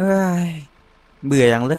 เฮ้ยเบื่ออย่างเลย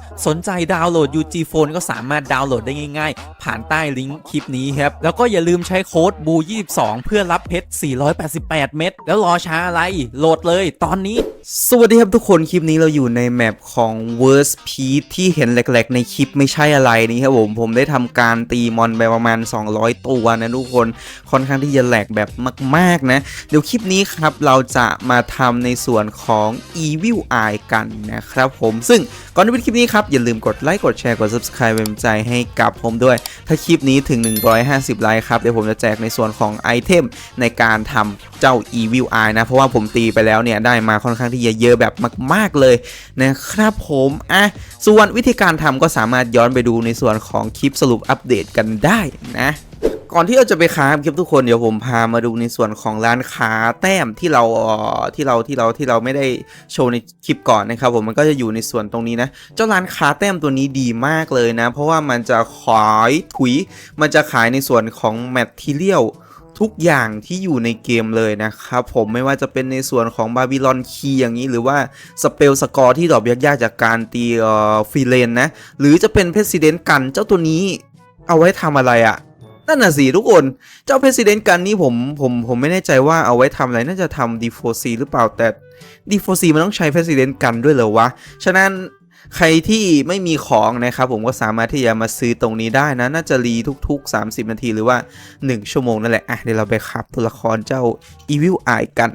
สนใจดาวน์โหลด UG Phone ก็สามารถดาวน์โหลดได้ง่ายๆ ผ่านใต้ลิงก์คลิปนี้ครับ แล้วก็อย่าลืมใช้โค้ดบู22เพื่อรับเพชร488 เม็ดแล้วรอช้าอะไร โหลดเลยตอนนี้สวัสดีครับทุกคนคลิปนี้เราอยู่ในแมปของ Worst Peace ที่เห็นแหลกๆ ในคลิปไม่ใช่อะไรนี่ครับผม ผมได้ทำการตีมอนไปประมาณ 200 ตัวนะทุกคนค่อนข้างที่จะแหลกแบบมากๆนะ เดี๋ยวคลิปนี้ครับเราจะมาทำในส่วนของ Evil Eye กันนะครับผมซึ่งก่อนที่ไปคลิปนี้ครับอย่าลืมกดไลค์กดแชร์กด Subscribe เป็นใจให้กับผมด้วย ถ้าคลิปนี้ถึง 150 ไลค์ครับเดี๋ยวผมจะแจกในส่วนของไอเทมในการทำเจ้า Evil Eye นะเพราะว่าผมตีไปแล้วเนี่ยได้มาค่อนข้างที่จะเยอะแบบมาก ๆเลยนะครับผมอะส่วนวิธีการทำก็สามารถย้อนไปดูในส่วนของคลิปสรุปอัปเดตกันได้นะก่อนที่เราจะไปค้าครับทุกคนเดี๋ยวผมพามาดูในส่วนของร้านค้าแต้มที่เราที่เราที่เราที่เราไม่ได้โชว์ในคลิปก่อนนะครับผมมันก็จะอยู่ในส่วนตรงนี้นะ เจ้าร้านค้าแต้มตัวนี้ดีมากเลยนะ เพราะว่ามันจะขายถุย มันจะขายในส่วนของแมททีเรียล ทุกอย่างที่อยู่ในเกมเลยนะครับผมไม่ว่าจะเป็นในส่วนของบาบิลอนคีอย่างนี้ หรือว่าสเปลสกอร์ที่ดรอปยากๆจากการตีเอ่อฟีเลนนะ หรือจะเป็นเพ s ซิเดนต์กันเจ้าตัวนี้เอาไว้ทำอะไรอะนั่นน่ะสิทุกคน เจ้า President กันนี่ผมผมผมไม่แน่ใจว่าเอาไว้ทำอะไรน่าจะทำ D4C หรือเปล่าแต่ D4C มันต้องใช้ President กันด้วยเหรอวะ ฉะนั้น ใครที่ไม่มีของนะครับผมก็สามารถที่จะมาซื้อตรงนี้ได้นะ น่าจะรีทุก ๆ 30 นาทีหรือว่า 1 ชั่วโมงนั่นแหละอะเดี๋ยวเราไปขับตัวละครเจ้า Evil Eye กัน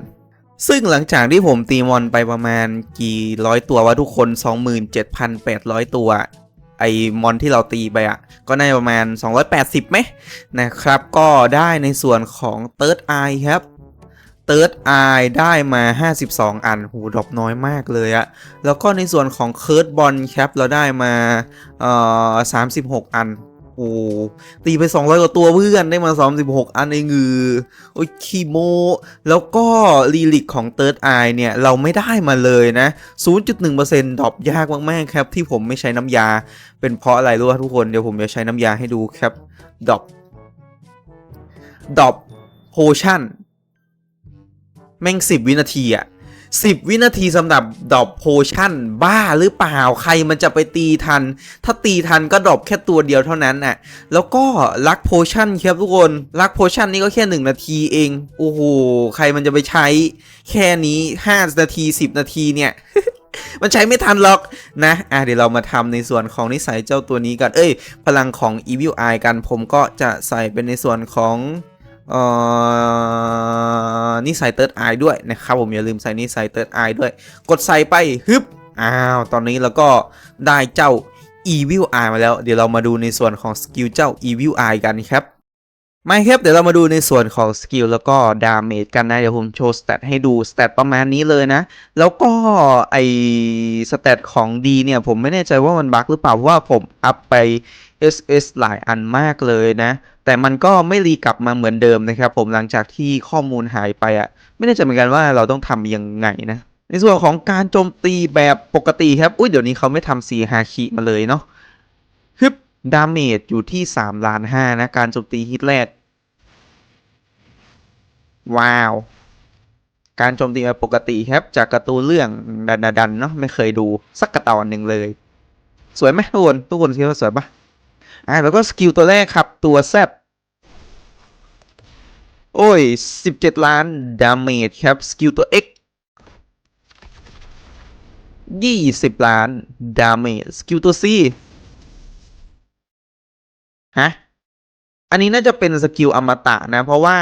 ซึ่งหลังจากที่ผมตีมอนไปประมาณกี่ร้อยตัววะทุกคน 27,800 ตัว ไอมอนที่เราตีไปอะ ก็น่าจะประมาณ 280ไหมนะครับ ก็ได้ในส่วนของ Third Eye ครับ Third Eye ได้มา 52 อัน หูดรอปน้อยมากเลยอะ แล้วก็ในส่วนของ Curse b o n ครับเราได้มาเอ่อ36 อัน โอ้ ตีไป 200 กว่าตัวเพื่อนได้มา 36 อันเองงือ โอ้ยคีโม แล้วก็ลีลิกของ Third Eye เนี่ย เราไม่ได้มาเลยนะ 0.1%ดรอปยากมากๆครับ ที่ผมไม่ใช้น้ำยา เป็นเพราะอะไรรู้ป่ะทุกคน เดี๋ยวผมจะใช้น้ำยาให้ดูครับดรอปดรอปโพชั่น แม่ง10วินาทีอะ10วินาทีสำหรับดรอปโพชั่นบ้าหรือเปล่าใครมันจะไปตีทัน ถ้าตีทันก็ดรอปแค่ตัวเดียวเท่านั้นน่ะ แล้วก็ลักโพชั่นครับทุกคนลักโพชั่นนี่ก็แค่ 1 นาทีเอง โอ้โห ใครมันจะไปใช้แค่นี้ 5 นาที 10 นาทีเนี่ย มันใช้ไม่ทันหรอกนะ อะเดี๋ยวเรามาทำในส่วนของนิสัยเจ้าตัวนี้กัน เอ้ย พลังของ Evil Eye กันผมก็จะใส่เป็นในส่วนของ นิสัย Third Eye ด้วยนะครับผมอย่าลืมใส่นิสัย Third Eye ด้วย กดใส่ไปฮึบอ้าวตอนนี้เราก็ได้เจ้า Evil Eye มาแล้ว เดี๋ยวเรามาดูในส่วนของสกิลเจ้า Evil Eye กันครับไม่ครับเดี๋ยวเรามาดูในส่วนของสกิลแล้วก็ดาเมจกันนะ เดี๋ยวผมโชว์สเตตให้ดูสเตตประมาณนี้เลยนะ แล้วก็ไอสเตตของดีเนี่ย ผมไม่แน่ใจว่ามันบั๊กหรือเปล่า เพราะว่าผมอัพไป SS หลายอันมากเลยนะ แต่มันก็ไม่รีกลับมาเหมือนเดิมนะครับ ผมหลังจากที่ข้อมูลหายไปอะ่ะ ไม่แน่ใจเหมือนกันว่าเราต้องทำยังไงนะ ในส่วนของการโจมตีแบบปกติครับ อุ้ยเดี๋ยวนี้เขาไม่ทำซีฮาคิมาเลยเนาะฮึบดาเมจอยู่ที่3ล้าน5นะการโจมตีฮิตแรก ว้าว การโจมตีแบบปกติครับ จากการ์ตูนเรื่องดันดันเนาะไม่เคยดูสักกระตอนหนึ่งเลย สวยไหมทุกคนทุกคนคิดว่าสวยปะอ่าแล้วก็สกิลตัวแรกครับ ตัวแซบ โอ้ย 17 ล้านดาเมจครับ สกิลตัว X 20 ล้านดาเมจ สกิลตัว C ฮะ อันนี้น่าจะเป็นสกิลอมตะนะ เพราะว่า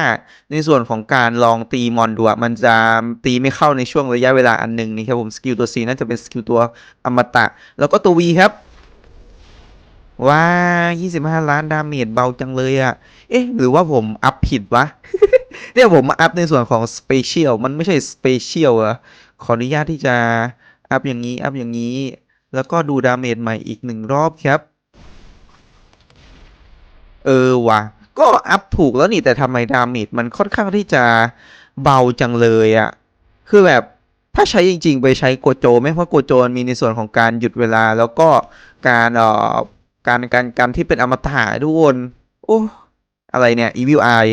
ในส่วนของการลองตีมอนดูอะมันจะตีไม่เข้าในช่วงระยะเวลาอันหนึ่งนี่ครับผม สกิลตัว C น่าจะเป็นสกิลตัวอมตะ แล้วก็ตัว V ครับ ว้า25ล้านดาเมจเบาจังเลยอะเอ๊ะ หรือว่าผมอัพผิดวะ เนี่ยผมมาอัพในส่วนของสเปเชียล มันไม่ใช่สเปเชียลอะขออนุญาตที่จะอัพอย่างนี้ อัพอย่างนี้ แล้วก็ดูดาเมจใหม่อีกหนึ่งรอบครับ เออว่ะ ก็อัพถูกแล้วนี่แต่ทำไมดาเมจมันค่อนข้างที่จะเบาจังเลยอะคือแบบถ้าใช้จริง ๆ ไปใช้โกโจไหมเพราะโกโจมีในส่วนของการหยุดเวลาแล้วก็การเอ่อ การการการที่เป็นอมตะทุกคนโอ้อะไรเนี่ย Evil Eye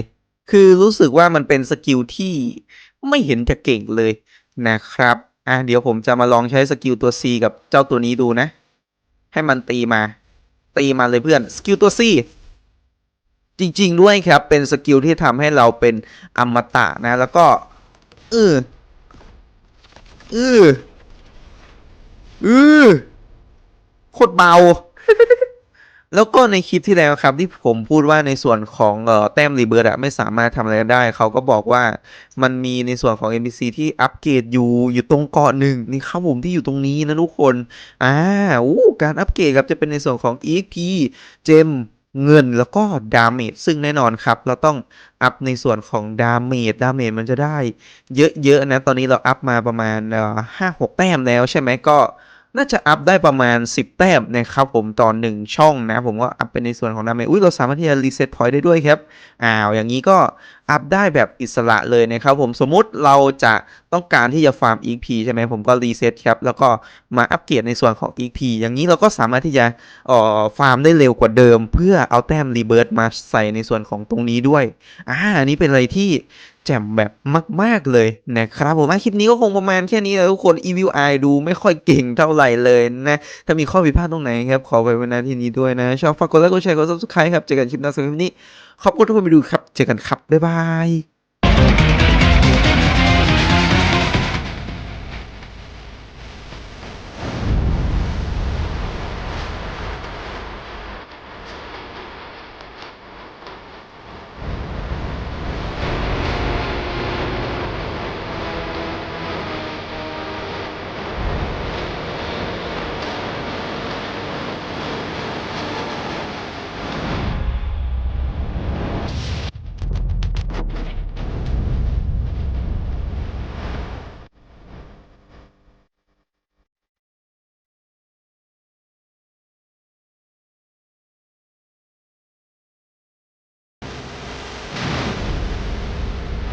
คือรู้สึกว่ามันเป็นสกิลที่ไม่เห็นจะเก่งเลยนะครับ อะเดี๋ยวผมจะมาลองใช้สกิลตัว C กับเจ้าตัวนี้ดูนะ ให้มันตีมา ตีมาเลยเพื่อน สกิลตัว C จริง ๆ ด้วยครับ เป็นสกิลที่ทำให้เราเป็นอมตะนะ แล้วก็เออเออเออโคตรเบา แล้วก็ในคลิปที่แล้วครับที่ผมพูดว่าในส่วนของเอ่อแต้มรีเบิร์ดอะไม่สามารถทำอะไรได้เขาก็บอกว่ามันมีในส่วนของ NPC ที่อัปเกรดอยู่อยู่ตรงเกาะหนึ่งนี่ครับผมที่อยู่ตรงนี้นะทุกคนอ่าอู้การอัปเกรดครับจะเป็นในส่วนของ EXP เจมเงินแล้วก็ดาเมจซึ่งแน่นอนครับ เราต้องอัพในส่วนของดาเมจดาเมจมันจะได้เยอะๆนะ ตอนนี้เราอัพมาประมาณห้าหกแต้มแล้วใช่ไหมก็ น่าจะอัพได้ประมาณ 10 แต้มนะครับผมต่อหนึ่งช่องนะผมก็อัพเป็นในส่วนของดาเมจอุ้ยเราสามารถที่จะรีเซ็ตพอยต์ได้ด้วยครับอ้าวอย่างนี้ก็ อัพได้แบบอิสระเลยนะครับผมสมมุติเราจะต้องการที่จะฟาร์ม E.P. ใช่ไหมผมก็รีเซ็ตครับ แล้วก็มาอัปเกรดในส่วนของ E.P. อย่างนี้เราก็สามารถที่จะออฟาร์มได้เร็วกว่าเดิม เพื่อเอาแต้มรีเบิร์ตมาใส่ในส่วนของตรงนี้ด้วยอ่าอันนี้เป็นอะไรที่แจ่มแบบมาก ๆ เลยนะครับผมอะคลิปนี้ก็คงประมาณแค่นี้แหละทุกคน Evil Eye ดูไม่ค่อยเก่งเท่าไหร่เลยนะ ถ้ามีข้อผิดพลาดตรงไหนครับ ขอไปไว้ณที่นี้ด้วยนะ ชอบฝากกดไลค์กดแชร์กด subscribe ครับ เจอกันคลิปหน้าสำหรับวันนี้ ขอบคุณทุกคนไปดูครับ เจอกันครับ บ๊ายบาย